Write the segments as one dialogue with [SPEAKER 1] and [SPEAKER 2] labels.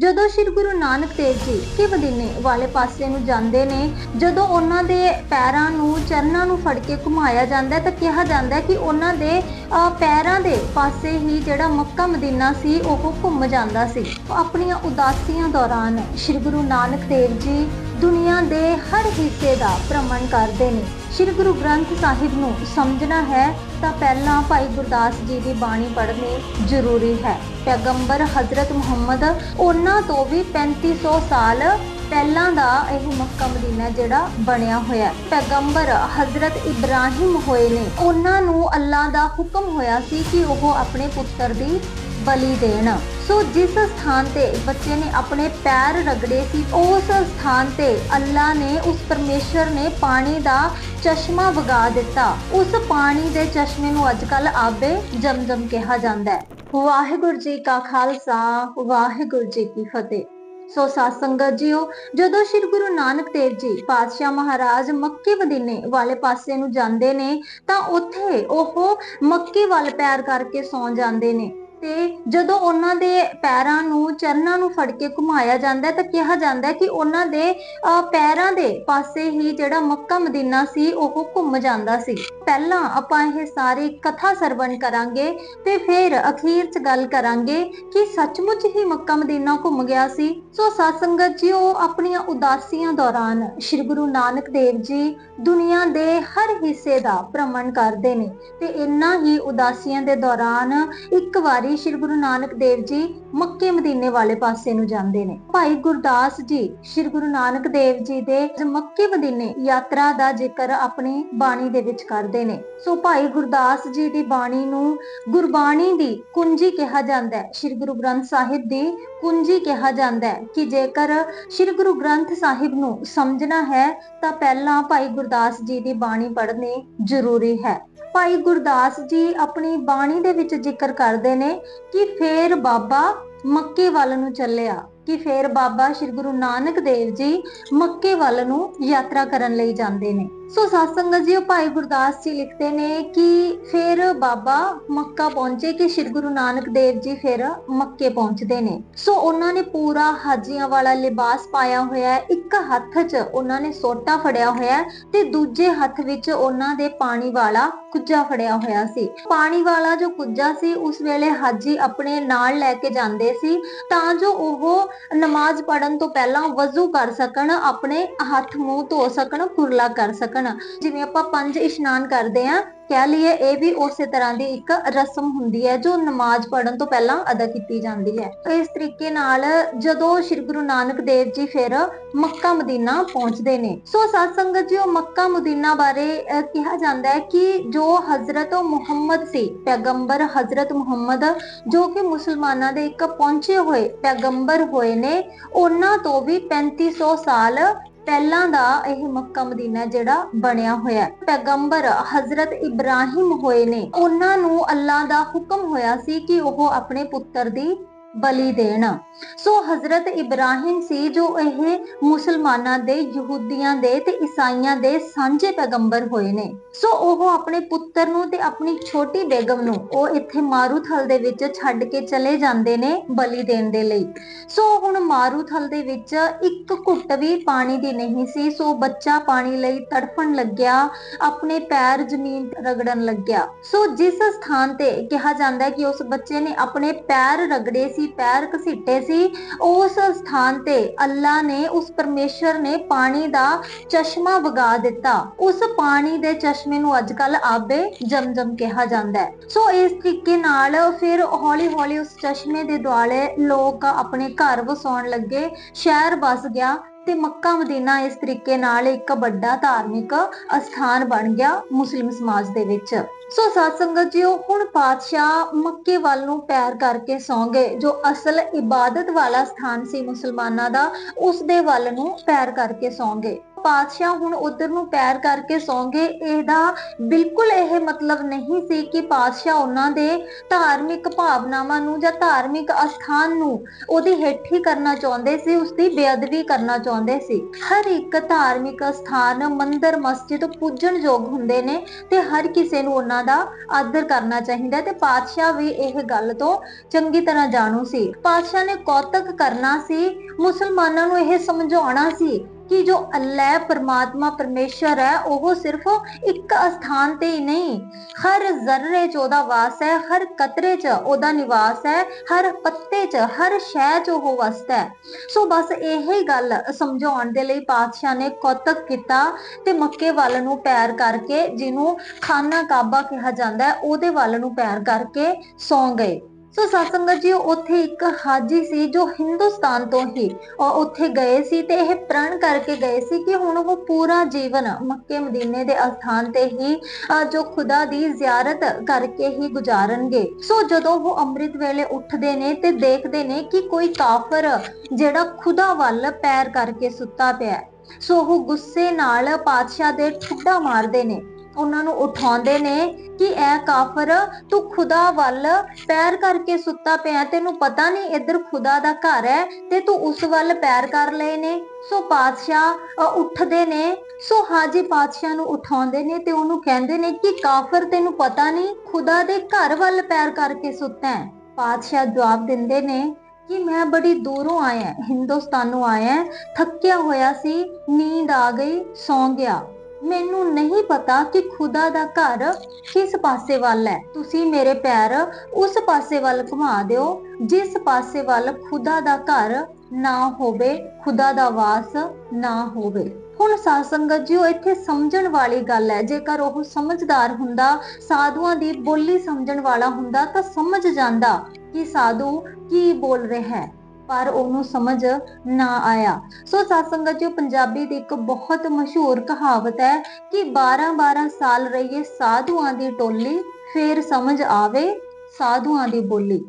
[SPEAKER 1] ਜਦੋਂ ਸ੍ਰੀ ਗੁਰੂ ਨਾਨਕ ਦੇਵ ਜੀ ਕਿ ਵਾਲੇ ਪਾਸੇ ਨੂੰ ਜਾਂਦੇ ਨੇ, ਜਦੋਂ ਉਹਨਾਂ ਦੇ ਪੈਰਾਂ ਨੂੰ, ਚਰਨਾਂ ਨੂੰ ਫੜ ਕੇ ਘੁਮਾਇਆ ਜਾਂਦਾ ਤਾਂ ਕਿਹਾ ਜਾਂਦਾ ਹੈ ਕਿ ਉਹਨਾਂ ਦੇ ਪੈਰਾਂ ਦੇ ਪਾਸੇ ਹੀ ਜਿਹੜਾ ਮੱਕਾ ਮਦੀਨਾ ਸੀ, ਉਹ ਘੁੰਮ ਜਾਂਦਾ ਸੀ। ਆਪਣੀਆਂ ਉਦਾਸੀਆਂ ਦੌਰਾਨ ਸ੍ਰੀ ਗੁਰੂ ਨਾਨਕ ਦੇਵ ਜੀ ਦੁਨੀਆ ਦੇ ਹਰ ਹਿੱਸੇ ਦਾ ਭ੍ਰਮਣ ਕਰਦੇ ਨੇ। ਸ੍ਰੀ ਗੁਰੂ ਗ੍ਰੰਥ ਸਾਹਿਬ ਨੂੰ ਸਮਝਣਾ ਹੈ ਤਾਂ ਪਹਿਲਾਂ ਭਾਈ ਗੁਰਦਾਸ ਜੀ ਦੀ ਬਾਣੀ ਪੜ੍ਹਨੀ ਜ਼ਰੂਰੀ ਹੈ। ਪੈਗੰਬਰ ਹਜ਼ਰਤ ਮੁਹੰਮਦ ਉਹਨਾਂ ਤੋਂ ਵੀ 3500 ਸਾਲ ਪਹਿਲਾਂ ਦਾ ਇਹ ਮੱਕਾ ਮਦੀਨਾ ਜਿਹੜਾ ਬਣਿਆ ਹੋਇਆ ਪੈਗੰਬਰ ਹਜ਼ਰਤ ਇਬਰਾਹੀਮ ਹੋਏ ਨੇ। ਉਹਨਾਂ ਨੂੰ ਅੱਲਾ ਦਾ ਹੁਕਮ ਹੋਇਆ ਸੀ ਕਿ ਉਹ ਆਪਣੇ ਪੁੱਤਰ ਦੀ ਬਲੀ ਦੇਣ। ਸੋ ਜਿਸ ਸਥਾਨ ਤੇ ਬੱਚੇ ਨੇ ਆਪਣੇ ਪੈਰ ਰਗੜੇ ਸੀ, ਉਸ ਸਥਾਨ ਤੇ ਅੱਲਾ ਨੇ, ਉਸ ਪਰਮੇਸ਼ਰ ਨੇ ਪਾਣੀ ਦਾ ਚਸ਼ਮਾ ਵਗਾ ਦਿੱਤਾ। ਉਸ ਪਾਣੀ ਦੇ ਚਸ਼ਮੇ ਨੂੰ ਅੱਜਕੱਲ ਆਬੇ ਜਮਜਮ ਕਿਹਾ ਜਾਂਦਾ ਹੈ। ਵਾਹਿਗੁਰੂ ਜੀ ਕਾ ਖਾਲਸਾ, ਵਾਹਿਗੁਰੂ ਜੀ ਕੀ ਫਤਿਹ। ਸੋ ਸਾਧ ਸੰਗਤ ਜੀਓ, ਜਦੋਂ ਸ੍ਰੀ ਗੁਰੂ ਨਾਨਕ ਦੇਵ ਜੀ ਪਾਤਸ਼ਾਹ ਮਹਾਰਾਜ ਮੱਕੇ ਮਦੀਨੇ ਵਾਲੇ ਪਾਸੇ ਨੂੰ ਜਾਂਦੇ ਨੇ, ਤਾਂ ਉੱਥੇ ਉਹ ਮੱਕੇ ਵੱਲ ਪੈਰ ਕਰਕੇ ਸੌਂ ਜਾਂਦੇ ਨੇ। ਤੇ ਜਦੋਂ ਉਹਨਾਂ ਦੇ ਪੈਰਾਂ ਨੂੰ, ਚਰਨਾਂ ਨੂੰ ਫੜ ਕੇ ਘੁਮਾਇਆ ਜਾਂਦਾ ਹੈ ਤਾਂ ਕਿਹਾ ਜਾਂਦਾ ਹੈ ਕਿ ਉਹਨਾਂ ਦੇ ਪੈਰਾਂ ਦੇ ਪਾਸੇ ਹੀ ਜਿਹੜਾ ਮੱਕਾ ਮਦੀਨਾ ਸੀ, ਉਹ ਘੁੰਮ ਜਾਂਦਾ ਸੀ। ਪਹਿਲਾਂ ਆਪਾਂ ਇਹ ਸਾਰੀ ਕਥਾ ਸਰਵਣ ਕਰਾਂਗੇ ਤੇ ਫਿਰ ਅਖੀਰ 'ਚ ਗੱਲ ਕਰਾਂਗੇ ਕਿ ਸੱਚਮੁੱਚ ਹੀ ਮੱਕਾ ਮਦੀਨਾ ਘੁੰਮ ਗਿਆ ਸੀ। ਸੋ ਸਾਧ ਸੰਗਤ ਜੀ ਉਹ ਆਪਣੀਆਂ ਉਦਾਸੀਆਂ ਦੌਰਾਨ ਸ੍ਰੀ ਗੁਰੂ ਨਾਨਕ ਦੇਵ ਜੀ ਦੁਨੀਆ ਦੇ ਹਰ ਹਿੱਸੇ ਦਾ ਭ੍ਰਮਣ ਕਰਦੇ ਨੇ ਤੇ ਇੰਨਾ ਹੀ ਉਦਾਸੀਆਂ ਦੇ ਦੌਰਾਨ ਇੱਕ ਵਾਰੀ ਸ੍ਰੀ ਗੁਰੂ ਨਾਨਕ ਦੇਵ ਜੀ ਮੱਕੇ ਮਦੀਨੇ ਵਾਲੇ ਪਾਸੇ ਨੂੰ ਜਾਂਦੇ ਨੇ। ਭਾਈ ਗੁਰਦਾਸ ਜੀ ਸ੍ਰੀ ਗੁਰੂ ਨਾਨਕ ਦੇਵ ਜੀ ਦੇ ਮੱਕੇ ਮਦੀਨੇ ਯਾਤਰਾ ਦਾ ਜ਼ਿਕਰ ਆਪਣੀ ਬਾਣੀ ਦੇ ਵਿੱਚ ਕਰਦੇ ਨੇ। ਸੋ ਭਾਈ ਗੁਰਦਾਸ ਜੀ ਦੀ ਬਾਣੀ ਨੂੰ ਗੁਰਬਾਣੀ ਦੀ ਕੁੰਜੀ ਕਿਹਾ ਜਾਂਦਾ ਹੈ। ਸ੍ਰੀ ਗੁਰੂ ਗ੍ਰੰਥ ਸਾਹਿਬ ਦੀ ਕੁੰਜੀ ਕਿਹਾ ਜਾਂਦਾ ਹੈ ਕਿ ਜੇਕਰ ਸ੍ਰੀ ਗੁਰੂ ਗ੍ਰੰਥ ਸਾਹਿਬ ਨੂੰ ਸਮਝਣਾ ਹੈ ਤਾਂ ਪਹਿਲਾਂ ਭਾਈ ਗੁਰਦਾਸ ਜੀ ਦੀ ਬਾਣੀ ਪੜ੍ਹਨੀ ਜ਼ਰੂਰੀ ਹੈ। ਭਾਈ ਗੁਰਦਾਸ ਜੀ ਆਪਣੀ ਬਾਣੀ ਦੇ ਵਿੱਚ ਜ਼ਿਕਰ ਕਰਦੇ ਨੇ ਕਿ ਫੇਰ ਬਾਬਾ ਮੱਕੇ ਵੱਲ ਨੂੰ ਚੱਲਿਆ, ਕਿ ਫੇਰ ਬਾਬਾ ਸ੍ਰੀ ਗੁਰੂ ਨਾਨਕ ਦੇਵ ਜੀ ਮੱਕੇ ਵੱਲ ਨੂੰ ਯਾਤਰਾ ਕਰਨ ਲਈ ਜਾਂਦੇ ਨੇ। ਸੋ ਸਾਧ ਜੀ ਭਾਈ ਗੁਰਦਾਸ ਜੀ ਲਿਖਦੇ ਨੇ ਕਿ ਫਿਰ ਬਾਬਾ ਮੱਕਾ ਪਹੁੰਚੇ ਕਿ ਸ੍ਰੀ ਗੁਰੂ ਨਾਨਕ ਦੇਵ ਜੀ ਫਿਰ ਮੱਕੇ ਪਹੁੰਚਦੇ ਨੇ। ਸੋ ਉਹਨਾਂ ਨੇ ਪੂਰਾ ਹਾਜੀਆਂ ਵਾਲਾ ਲਿਬਾਸ ਪਾਇਆ ਹੋਇਆ ਹੈ, ਇੱਕ ਹੱਥ 'ਚ ਉਹਨਾਂ ਨੇ ਸੋਟਾ ਫੜਿਆ ਹੋਇਆ ਤੇ ਦੂਜੇ ਹੱਥ ਵਿੱਚ ਉਹਨਾਂ ਦੇ ਪਾਣੀ ਵਾਲਾ ਕੁੱਜਾ ਫੜਿਆ ਹੋਇਆ ਸੀ। ਪਾਣੀ ਵਾਲਾ ਜੋ ਕੁੱਜਾ ਸੀ, ਉਸ ਵੇਲੇ ਹਾਜੀ ਆਪਣੇ ਨਾਲ ਲੈ ਕੇ ਜਾਂਦੇ ਸੀ ਤਾਂ ਜੋ ਉਹ ਨਮਾਜ਼ ਪੜਨ ਤੋਂ ਪਹਿਲਾਂ ਵਜ਼ੂ ਕਰ ਸਕਣ, ਆਪਣੇ ਹੱਥ ਮੂੰਹ ਧੋ ਸਕਣ, ਕੁਰਲਾ ਕਰ ਸਕਣ। ਜਿਵੇਂ ਆਪਾਂ ਪੰਜ ਇਸ਼ਨਾਨ ਕਰਦੇ ਆਂ ਕਹਿ ਲਈਏ, ਇਹ ਵੀ ਉਸੇ ਤਰ੍ਹਾਂ ਦੀ ਇੱਕ ਰਸਮ ਹੁੰਦੀ ਹੈ ਜੋ ਨਮਾਜ਼ ਪੜਨ ਤੋਂ ਪਹਿਲਾਂ ਅਦਾ ਕੀਤੀ ਜਾਂਦੀ ਹੈ। ਇਸ ਤਰੀਕੇ ਨਾਲ ਜਦੋਂ ਸ੍ਰੀ ਗੁਰੂ ਨਾਨਕ ਦੇਵ ਜੀ ਫਿਰ ਮੱਕਾ ਮਦੀਨਾ ਪਹੁੰਚਦੇ ਨੇ। ਸੋ ਸਾਧ ਸੰਗਤ ਜੀ ਉਹ ਮੱਕਾ ਮਦੀਨਾ ਬਾਰੇ ਕਿਹਾ ਜਾਂਦਾ ਹੈ ਕਿ ਜੋ ਹਜ਼ਰਤ ਮੁਹੰਮਦ ਸੀ, ਪੈਗੰਬਰ ਹਜ਼ਰਤ ਮੁਹੰਮਦ, ਜੋ ਕਿ ਮੁਸਲਮਾਨਾਂ ਦੇ ਇੱਕ ਪਹੁੰਚੇ ਹੋਏ ਪੈਗੰਬਰ ਹੋਏ ਨੇ, ਉਹਨਾਂ ਤੋਂ ਵੀ 3500 ਸਾਲ ਪਹਿਲਾਂ ਦਾ ਇਹ ਮੱਕਾ ਮਦੀਨਾ ਜਿਹੜਾ ਬਣਿਆ ਹੋਇਆ ਹੈ। ਪੈਗੰਬਰ ਹਜ਼ਰਤ ਇਬਰਾਹੀਮ ਹੋਏ ਨੇ। ਉਹਨਾਂ ਨੂੰ ਅੱਲਾ ਦਾ ਹੁਕਮ ਹੋਇਆ ਸੀ ਕਿ ਉਹ ਆਪਣੇ ਪੁੱਤਰ ਦੀ ਬਲੀ ਦੇਣ। ਸੋ ਹਜ਼ਰਤ ਇਬਰਾਹਿਮ ਸੀ ਜੋ ਇਹ ਮੁਸਲਮਾਨਾਂ ਦੇ, ਯਹੂਦੀਆਂ ਦੇ ਤੇ ਈਸਾਈਆਂ ਦੇ ਸਾਂਝੇ ਪੈਗੰਬਰ ਹੋਏ ਨੇ। ਸੋ ਉਹ ਆਪਣੇ ਪੁੱਤਰ ਨੂੰ ਤੇ ਆਪਣੀ ਛੋਟੀ ਬੇਗਮ ਨੂੰ ਉਹ ਇੱਥੇ ਮਾਰੂਥਲ ਦੇ ਵਿੱਚ ਛੱਡ ਕੇ ਚਲੇ ਜਾਂਦੇ ਨੇ ਬਲੀ ਦੇਣ ਦੇ ਲਈ। ਸੋ ਹੁਣ ਮਾਰੂਥਲ ਦੇ ਵਿੱਚ ਇੱਕ ਘੁੱਟ ਵੀ ਪਾਣੀ ਦੀ ਨਹੀਂ ਸੀ, ਸੋ ਬੱਚਾ ਪਾਣੀ ਲਈ ਤੜਫਣ ਲੱਗਿਆ, ਆਪਣੇ ਪੈਰ ਜ਼ਮੀਨ ਰਗੜਨ ਲੱਗਿਆ। ਸੋ ਜਿਸ ਸਥਾਨ ਤੇ ਕਿਹਾ ਜਾਂਦਾ ਹੈ ਕਿ ਉਸ ਬੱਚੇ ਨੇ ਆਪਣੇ ਪੈਰ ਰਗੜੇ ਸੀ ਪੈਰ ਘਸੀਟੇ ਸੀ, ਉਸ ਸਥਾਨ ਤੇ ਅੱਲਾ ਨੇ, ਉਸ ਪਰਮੇਸ਼ਰ ਨੇ ਪਾਣੀ ਦਾ ਚਸ਼ਮਾ ਵਗਾ ਦਿੱਤਾ। ਉਸ ਪਾਣੀ ਦੇ ਚਸ਼ਮੇ ਨੂੰ ਅੱਜ ਕੱਲ ਆਬੇ ਜਮਜਮ ਕਿਹਾ ਜਾਂਦਾ ਹੈ। ਸੋ ਇਸ ਤਰੀਕੇ ਨਾਲ ਫਿਰ ਹੌਲੀ ਹੌਲੀ ਉਸ ਚਸ਼ਮੇ ਦੇ ਦੁਆਲੇ ਲੋਕ ਆਪਣੇ ਘਰ ਵਸਾਉਣ ਲੱਗੇ, ਸ਼ਹਿਰ ਵਸ ਗਿਆ। ਤੇ ਮੱਕਾ ਮਦੀਨਾ ਇਸ ਤਰੀਕੇ ਨਾਲ ਇੱਕ ਵੱਡਾ ਧਾਰਮਿਕ ਅਸਥਾਨ ਬਣ ਗਿਆ ਮੁਸਲਿਮ ਸਮਾਜ ਦੇ ਵਿੱਚ। ਸੋ ਸਾਧ ਸੰਗਤ ਜੀਓ, ਹੁਣ ਪਾਤਸ਼ਾਹ ਮੱਕੇ ਵੱਲ ਨੂੰ ਪੈਰ ਕਰਕੇ ਸੌਂ ਗਏ ਜੋ ਅਸਲ ਇਬਾਦਤ ਵਾਲਾ ਸਥਾਨ ਸੀ ਮੁਸਲਮਾਨਾਂ ਦਾ ਉਸ ਦੇ ਵੱਲ ਨੂੰ ਪੈਰ ਕਰਕੇ ਸੌਂ ਗਏ ਪਾਤਸ਼ਾਹ ਹੁਣ ਉਧਰ ਨੂੰ ਪੈਰ ਕਰਕੇ ਸੌਂਗੇ, ਇਹਦਾ ਬਿਲਕੁਲ ਇਹ ਮਤਲਬ ਨਹੀਂ ਸੀ ਕਿ ਪਾਤਸ਼ਾਹ ਉਹਨਾਂ ਦੇ ਧਾਰਮਿਕ ਭਾਵਨਾਵਾਂ ਨੂੰ ਜਾਂ ਧਾਰਮਿਕ ਅਸਥਾਨ ਨੂੰ ਉਹਦੀ ਹੇਠੀ ਕਰਨਾ ਚਾਹੁੰਦੇ ਸੀ ਉਸ ਦੀ ਬੇਅਦਬੀ ਕਰਨਾ ਚਾਹੁੰਦੇ ਸੀ। ਹਰ ਇੱਕ ਧਾਰਮਿਕ ਸਥਾਨ ਮੰਦਿਰ, ਮਸਜਿਦ ਪੂਜਣਯੋਗ ਹੁੰਦੇ ਨੇ ਤੇ ਹਰ ਕਿਸੇ ਨੂੰ ਉਹਨਾਂ ਦਾ ਆਦਰ ਕਰਨਾ ਚਾਹੀਦਾ ਤੇ ਪਾਤਸ਼ਾਹ ਵੀ ਇਹ ਗੱਲ ਤੋਂ ਚੰਗੀ ਤਰ੍ਹਾਂ ਜਾਣੂ ਸੀ। ਪਾਤਸ਼ਾਹ ਨੇ ਕੌਤਕ ਕਰਨਾ ਸੀ, ਮੁਸਲਮਾਨਾਂ ਨੂੰ ਇਹ ਸਮਝਾਉਣਾ ਸੀ ਕਿ ਜੋ ਅੱਲਾਹ ਪਰਮਾਤਮਾ ਪਰਮੇਸ਼ਰ ਹੈ, ਉਹ ਸਿਰਫ ਇੱਕ ਅਸਥਾਨ ਤੇ ਹੀ ਨਹੀਂ। ਹਰ ਜ਼ਰਰੇ 'ਚ ਉਹਦਾ ਵਾਸ ਹੈ, ਹਰ ਕਤਰੇ 'ਚ ਉਹਦਾ ਨਿਵਾਸ ਹੈ, ਹਰ ਪੱਤੇ 'ਚ, ਹਰ ਸ਼ੈ 'ਚ ਉਹ ਵਸਦਾ ਹੈ। ਸੋ ਬਸ ਇਹ ਗੱਲ ਸਮਝਾਉਣ ਦੇ ਲਈ ਪਾਤਸ਼ਾਹ ਨੇ ਕੌਤਕ ਕੀਤਾ ਤੇ ਮੱਕੇ ਵੱਲ ਨੂੰ ਪੈਰ ਕਰਕੇ, ਜਿਹਨੂੰ ਖਾਨਾ ਕਾਬਾ ਕਿਹਾ ਜਾਂਦਾ ਹੈ, ਉਹਦੇ ਵੱਲ ਨੂੰ ਪੈਰ ਕਰਕੇ ਸੌਂ ਗਏ। ਸੋ ਸਤਸੰਗਤ ਜੀ, ਉੱਥੇ ਇੱਕ ਹਾਜੀ ਸੀ ਜੋ ਹਿੰਦੁਸਤਾਨ ਤੋਂ ਹੀ ਉੱਥੇ ਗਏ ਸੀ ਤੇ ਇਹ ਪ੍ਰਣ ਕਰਕੇ ਗਏ ਸੀ ਕਿ ਹੁਣ ਉਹ ਪੂਰਾ ਜੀਵਨ ਮੱਕੇ ਮਦੀਨੇ ਦੇ ਅਸਥਾਨ ਤੇ ਹੀ ਜੋ ਖੁਦਾ ਦੀ ਜ਼ਿਆਰਤ ਕਰਕੇ ਹੀ ਗੁਜ਼ਾਰਨਗੇ। ਸੋ ਜਦੋਂ ਉਹ ਅੰਮ੍ਰਿਤ ਵੇਲੇ ਉੱਠਦੇ ਨੇ ਤੇ ਦੇਖਦੇ ਨੇ ਕਿ ਕੋਈ ਕਾਫਰ ਜਿਹੜਾ ਖੁਦਾ ਵੱਲ ਪੈਰ ਕਰਕੇ ਸੁੱਤਾ ਪਿਆ ਸੋ ਉਹ ਗੁੱਸੇ ਨਾਲ ਪਾਤਸ਼ਾਹ ਦੇ ਠੁੱਡਾ ਮਾਰਦੇ ਨੇ। ਉਹਨਾਂ ਨੂੰ ਉਠਾਉਂਦੇ ਨੇ ਕਿ ਐ ਕਾਫਰ ਤੂੰ ਖੁਦਾ ਵੱਲ ਪੈਰ ਕਰਕੇ ਸੁੱਤਾ ਪਿਆ ਤੈਨੂੰ ਪਤਾ ਨਹੀਂ ਇੱਧਰ ਖੁਦਾ ਦਾ ਘਰ ਹੈ ਤੇ ਤੂੰ ਉਸ ਵੱਲ ਪੈਰ ਕਰ ਲਏ ਨੇ। ਸੋ ਪਾਤਸ਼ਾਹ ਅ, ਉੱਠਦੇ ਨੇ। ਸੋ ਹਾਜੀ ਪਾਤਸ਼ਾਹ ਨੂੰ ਉਠਾਉਂਦੇ ਨੇ ਤੇ ਉਹਨੂੰ ਕਹਿੰਦੇ ਨੇ ਕਿ ਕਾਫਰ ਤੈਨੂੰ ਪਤਾ ਨਹੀਂ ਖੁਦਾ ਦੇ ਘਰ ਵੱਲ ਪੈਰ ਕਰਕੇ ਸੁੱਤਾ ਹੈ। ਪਾਤਸ਼ਾਹ ਜਵਾਬ ਦਿੰਦੇ ਨੇ ਕਿ ਮੈਂ ਬੜੀ ਦੂਰੋਂ ਆਇਆ ਹਿੰਦੁਸਤਾਨੋਂ ਆਇਆ ਥੱਕਿਆ ਹੋਇਆ ਸੀ ਨੀਂਦ ਆ ਗਈ ਸੌਂ ਗਿਆ। ਮੈਨੂੰ ਨਹੀਂ ਪਤਾ ਕਿ ਖੁਦਾ ਦਾ ਘਰ ਕਿਸ ਪਾਸੇ ਵੱਲ ਹੈ। ਤੁਸੀਂ ਮੇਰੇ ਪੈਰ ਉਸ ਪਾਸੇ ਵੱਲ ਘੁਮਾ ਦਿਓ, ਜਿਸ ਪਾਸੇ ਵੱਲ ਖੁਦਾ ਦਾ ਘਰ ਨਾ ਹੋਵੇ, ਖੁਦਾ ਦਾ ਵਾਸ ਨਾ ਹੋਵੇ। ਹੁਣ ਸਾਧ ਸੰਗਤ ਜੀਓ, ਇੱਥੇ ਸਮਝਣ ਵਾਲੀ ਗੱਲ ਹੈ। ਜੇਕਰ ਉਹ ਸਮਝਦਾਰ ਹੁੰਦਾ, ਸਾਧੂਆਂ ਦੀ ਬੋਲੀ ਸਮਝਣ ਵਾਲਾ ਹੁੰਦਾ, ਤਾਂ ਸਮਝ ਜਾਂਦਾ ਕਿ ਸਾਧੂ ਕੀ ਬੋਲ ਰਿਹਾ ਹੈ। ਪਰ ਉਹਨੂੰ ਸਮਝ ਨਾ ਆਇਆ। ਸੋ ਸਾਧ ਸੰਗਤ ਪੰਜਾਬੀ ਦੀ ਇੱਕ ਬਹੁਤ ਮਸ਼ਹੂਰ ਕਹਾਵਤ ਹੈ ਕਿ 12-12 ਸਾਲ ਰਹੀਏ ਸਾਧੂਆਂ ਦੀ ਟੋਲੀ, ਫੇਰ ਸਮਝ ਆਵੇ ਸਾਧੂਆਂ ਦੀ ਬੋਲੀ।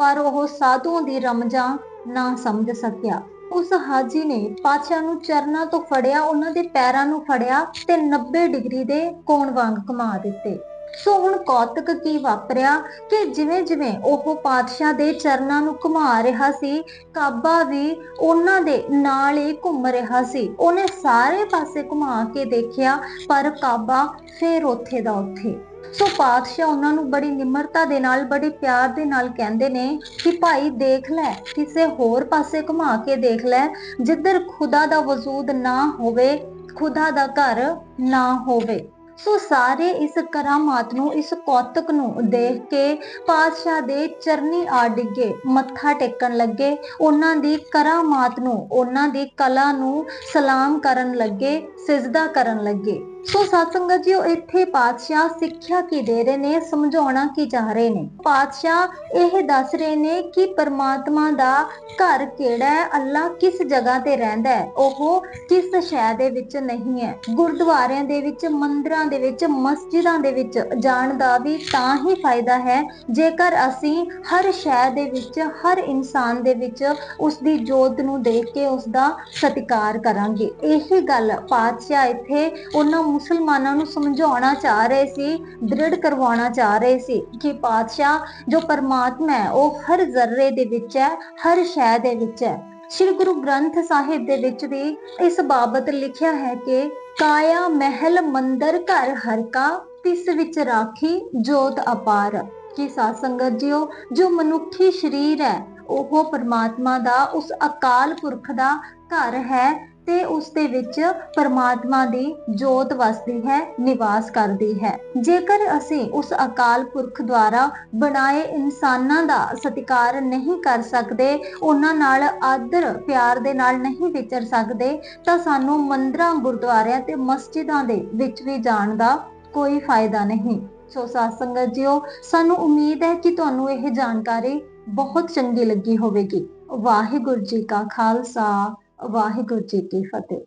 [SPEAKER 1] ਪਰ ਉਹ ਸਾਧੂਆਂ ਦੀ ਰਮਜਾਂ ਨਾ ਸਮਝ ਸਕਿਆ। ਉਸ ਹਾਜੀ ਨੇ ਪਾਤਸ਼ਾਹ ਨੂੰ ਚਰਨਾਂ ਤੋਂ ਫੜਿਆ, ਉਹਨਾਂ ਦੇ ਪੈਰਾਂ ਨੂੰ ਫੜਿਆ ਤੇ 90 ਡਿਗਰੀ ਦੇ ਕੋਣ ਵਾਂਗ ਘੁਮਾ ਦਿੱਤੇ। ਸੋ ਹੁਣ ਕੌਤਕ ਕੀ ਵਾਪਰਿਆ ਕਿ ਜਿਵੇਂ ਜਿਵੇਂ ਉਹ ਪਾਤਸ਼ਾਹ ਦੇ ਚਰਨਾਂ ਨੂੰ ਘੁਮਾ ਰਿਹਾ ਸੀ, ਕਾਬਾ ਵੀ ਉਹਨਾਂ ਦੇ ਨਾਲ ਹੀ ਘੁੰਮ ਰਿਹਾ ਸੀ। ਉਹਨੇ ਸਾਰੇ ਪਾਸੇ ਘੁਮਾ ਕੇ ਦੇਖਿਆ, ਪਰ ਕਾਬਾ ਫੇਰ ਉੱਥੇ ਦਾ ਉੱਥੇ। ਸੋ ਪਾਤਸ਼ਾਹ ਉਹਨਾਂ ਨੂੰ ਬੜੀ ਨਿਮਰਤਾ ਦੇ ਨਾਲ, ਬੜੇ ਪਿਆਰ ਦੇ ਨਾਲ ਕਹਿੰਦੇ ਨੇ ਕਿ ਭਾਈ ਦੇਖ ਲੈ, ਕਿਸੇ ਹੋਰ ਪਾਸੇ ਘੁਮਾ ਕੇ ਦੇਖ ਲੈ, ਜਿੱਧਰ ਖੁਦਾ ਦਾ ਵਜੂਦ ਨਾ ਹੋਵੇ, ਖੁਦਾ ਦਾ ਘਰ ਨਾ ਹੋਵੇ। ਸੋ ਸਾਰੇ ਇਸ ਕਰਾਮਾਤ ਨੂੰ, ਇਸ ਕੌਤਕ ਨੂੰ ਦੇਖ ਕੇ ਪਾਤਸ਼ਾਹ ਦੇ ਚਰਨੀ ਆ ਡਿੱਗੇ, ਮੱਥਾ ਟੇਕਣ ਲੱਗੇ। ਉਹਨਾਂ ਦੀ ਕਰਾਮਾਤ ਨੂੰ, ਉਹਨਾਂ ਦੀ ਕਲਾ ਨੂੰ ਸਲਾਮ ਕਰਨ ਲੱਗੇ, ਸਿਜਦਾ ਕਰਨ ਲੱਗੇ। ਸੋ ਸਤਸੰਗਤ ਜੀਓ, ਇੱਥੇ ਪਾਤਸ਼ਾਹ ਸਿੱਖਿਆ ਕੀ ਦੇ ਰਹੇ ਨੇ, ਸਮਝਾਉਣਾ ਕੀ ਚਾਹ ਰਹੇ ਨੇ? ਪਾਤਸ਼ਾਹ ਇਹ ਦੱਸ ਰਹੇ ਨੇ ਕਿ ਪਰਮਾਤਮਾ ਦਾ ਘਰ ਕਿਹੜਾ ਹੈ, ਅੱਲਾ ਕਿਸ ਜਗ੍ਹਾ ਤੇ ਰਹਿੰਦਾ ਹੈ? ਉਹ ਕਿਸ ਸ਼ਹਿਰ ਦੇ ਵਿੱਚ ਨਹੀਂ ਹੈ। ਗੁਰਦੁਆਰਿਆਂ ਦੇ ਵਿੱਚ, ਮੰਦਿਰਾਂ ਦੇ ਵਿੱਚ, ਮਸਜਿਦਾਂ ਦੇ ਵਿੱਚ ਜਾਣ ਦਾ ਵੀ ਤਾਂ ਹੀ ਫਾਇਦਾ ਹੈ, ਜੇਕਰ ਅਸੀਂ ਹਰ ਸ਼ਹਿਰ ਦੇ ਵਿੱਚ, ਹਰ ਇਨਸਾਨ ਦੇ ਵਿੱਚ ਉਸ ਦੀ ਜੋਤ ਨੂੰ ਦੇਖ ਕੇ ਉਸ ਦਾ ਸਤਿਕਾਰ ਕਰਾਂਗੇ। ਇਹੀ ਗੱਲ ਪਾਤਸ਼ਾਹ ਇੱਥੇ ਉਹਨਾਂ ਮੁਸਲਮਾਨਾਂ ਨੂੰ ਸਮਝਾਉਣਾ ਚਾਹ ਰਹੇ ਸੀ, ਦ੍ਰਿੜ ਕਰਵਾਉਣਾ ਚਾਹ ਰਹੇ ਸੀ ਕਿ ਪਾਤਸ਼ਾਹ ਜੋ ਪਰਮਾਤਮਾ ਹੈ, ਉਹ ਹਰ ਜ਼ਰਰੇ ਦੇ ਵਿੱਚ ਹੈ, ਹਰ ਸ਼ੈ ਦੇ ਵਿੱਚ ਹੈ। ਸ੍ਰੀ ਗੁਰੂ ਗ੍ਰੰਥ ਸਾਹਿਬ ਦੇ ਵਿੱਚ ਵੀ ਇਸ ਬਾਬਤ ਲਿਖਿਆ ਹੈ ਕਿ ਕਾਇਆ ਮਹਿਲ ਮੰਦਰ ਘਰ ਹਰ ਕਾ, ਤਿਸ ਵਿੱਚ ਰਾਖੀ ਜੋਤ ਅਪਾਰ। ਕਿ ਸਾਧ ਸੰਗਤ ਜੀਓ, ਜੋ ਮਨੁੱਖੀ ਸਰੀਰ ਹੈ, ਉਹ ਪਰਮਾਤਮਾ ਦਾ, ਉਸ ਅਕਾਲ ਪੁਰਖ ਦਾ ਘਰ ਹੈ ਤੇ ਉਸ ਦੇ ਵਿੱਚ ਪਰਮਾਤਮਾ ਦੀ ਜੋਤ ਵਸਦੀ ਹੈ, ਨਿਵਾਸ ਕਰਦੀ ਹੈ। ਜੇਕਰ ਅਸੀਂ ਉਸ ਅਕਾਲ ਪੁਰਖ ਦੁਆਰਾ ਬਣਾਏ ਇਨਸਾਨਾਂ ਦਾ ਸਤਿਕਾਰ ਨਹੀਂ ਕਰ ਸਕਦੇ, ਉਹਨਾਂ ਨਾਲ ਆਦਰ, ਪਿਆਰ ਦੇ ਨਾਲ ਨਹੀਂ ਵਿਚਰ ਸਕਦੇ, ਤਾਂ ਸਾਨੂੰ ਮੰਦਰਾਂ, ਗੁਰਦੁਆਰਿਆਂ ਤੇ ਮਸਜਿਦਾਂ ਦੇ ਵਿੱਚ ਵੀ ਜਾਣ ਦਾ ਕੋਈ ਫਾਇਦਾ ਨਹੀਂ। ਸੋ ਸਾਧ ਸੰਗਤ ਜੀਓ, ਸਾਨੂੰ ਉਮੀਦ ਹੈ ਕਿ ਤੁਹਾਨੂੰ ਇਹ ਜਾਣਕਾਰੀ ਬਹੁਤ ਚੰਗੀ ਲੱਗੀ ਹੋਵੇਗੀ। ਵਾਹਿਗੁਰੂ ਜੀ ਕਾ ਖਾਲਸਾ। ਵਾਹਿਗੁਰੂ ਜੀ ਕੀ ਫਤਿਹ।